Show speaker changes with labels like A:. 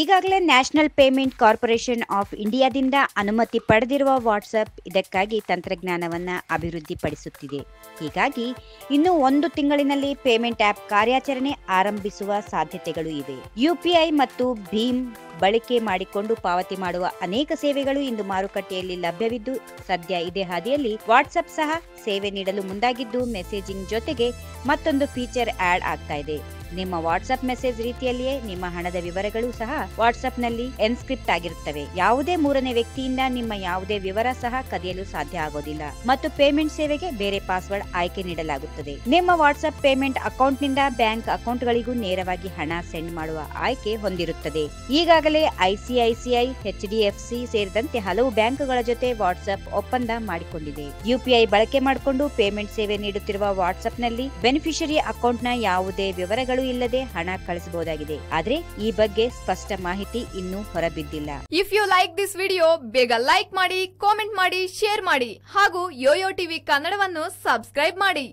A: ಈಗಾಗಲೇ national payment corporation of ಇಂಡಿಯಾದಿಂದ ಅನುಮತಿ ಪಡೆದಿರುವ ವಾಟ್ಸಪ್ ಇದಕ್ಕಾಗಿ ತಂತ್ರಜ್ಞಾನವನ್ನು ಅಭಿವೃದ್ಧಿಪಡಿಸುತ್ತಿದೆ. ಹೀಗಾಗಿ ಇನ್ನು ಒಂದು ತಿಂಗಳಿನಲ್ಲಿ ಪೇಮೆಂಟ್ ಆಪ್ ಕಾರ್ಯಾಚರಣೆ ಆರಂಭಿಸುವ ಸಾಧ್ಯತೆಗಳು ಇವೆ. ಯುಪಿಐ ಮತ್ತು ಭೀಮ್ ಬಳಕೆ ಮಾಡಿಕೊಂಡು ಪಾವತಿ ಮಾಡುವ ಅನೇಕ ಸೇವೆಗಳು ಇಂದು ಮಾರುಕಟ್ಟೆಯಲ್ಲಿ ಲಭ್ಯವಿದ್ದು, ಸದ್ಯ ಇದೇ ಹಾದಿಯಲ್ಲಿ ವಾಟ್ಸಪ್ ಸಹ ಸೇವೆ ನೀಡಲು ಮುಂದಾಗಿದ್ದು, ಮೆಸೇಜಿಂಗ್ ಜೊತೆಗೆ ಮತ್ತೊಂದು ಫೀಚರ್ ಆಡ್ ಆಗ್ತಾ ಇದೆ. ನಿಮ್ಮ ವಾಟ್ಸ್ಆಪ್ ಮೆಸೇಜ್ ರೀತಿಯಲ್ಲಿಯೇ ನಿಮ್ಮ ಹಣದ ವಿವರಗಳು ಸಹ ವಾಟ್ಸ್ಆಪ್ನಲ್ಲಿ ಎನ್ಸ್ಕ್ರಿಪ್ಟ್ ಆಗಿರುತ್ತವೆ. ಯಾವುದೇ ಮೂರನೇ ವ್ಯಕ್ತಿಯಿಂದ ನಿಮ್ಮ ಯಾವುದೇ ವಿವರ ಸಹ ಕದಿಯಲು ಸಾಧ್ಯ ಆಗೋದಿಲ್ಲ. ಮತ್ತು ಪೇಮೆಂಟ್ ಸೇವೆಗೆ ಬೇರೆ ಪಾಸ್ವರ್ಡ್ ಆಯ್ಕೆ ನೀಡಲಾಗುತ್ತದೆ. ನಿಮ್ಮ ವಾಟ್ಸ್ಆಪ್ ಪೇಮೆಂಟ್ ಅಕೌಂಟ್ನಿಂದ ಬ್ಯಾಂಕ್ ಅಕೌಂಟ್ಗಳಿಗೂ ನೇರವಾಗಿ ಹಣ ಸೆಂಡ್ ಮಾಡುವ ಆಯ್ಕೆ ಹೊಂದಿರುತ್ತದೆ. ಈಗಾಗಲೇ ಐಸಿಐಸಿಐ ಎಚ್ಡಿಎಫ್ಸಿ ಸೇರಿದಂತೆ ಹಲವು ಬ್ಯಾಂಕ್ಗಳ ಜೊತೆ ವಾಟ್ಸ್ಆಪ್ ಒಪ್ಪಂದ ಮಾಡಿಕೊಂಡಿದೆ. ಯುಪಿಐ ಬಳಕೆ ಮಾಡಿಕೊಂಡು ಪೇಮೆಂಟ್ ಸೇವೆ ನೀಡುತ್ತಿರುವ ವಾಟ್ಸ್ಆಪ್ನಲ್ಲಿ ಬೆನಿಫಿಷರಿ ಅಕೌಂಟ್ನ ಯಾವುದೇ ವಿವರಗಳು ಇಲ್ಲದೆ ಹಣ ಕಳಿಸಬಹುದಾಗಿದೆ. ಆದ್ರೆ ಈ ಬಗ್ಗೆ ಸ್ಪಷ್ಟ ಮಾಹಿತಿ ಇನ್ನೂ ಹೊರಬಿದ್ದಿಲ್ಲ.
B: If you like this video ಬೇಗ ಲೈಕ್ ಮಾಡಿ ಕಾಮೆಂಟ್ ಮಾಡಿ ಶೇರ್ ಮಾಡಿ ಹಾಗೂ ಯೋಯೋ ಟಿವಿ ಕನ್ನಡವನ್ನು ಸಬ್ಸ್ಕ್ರೈಬ್ ಮಾಡಿ.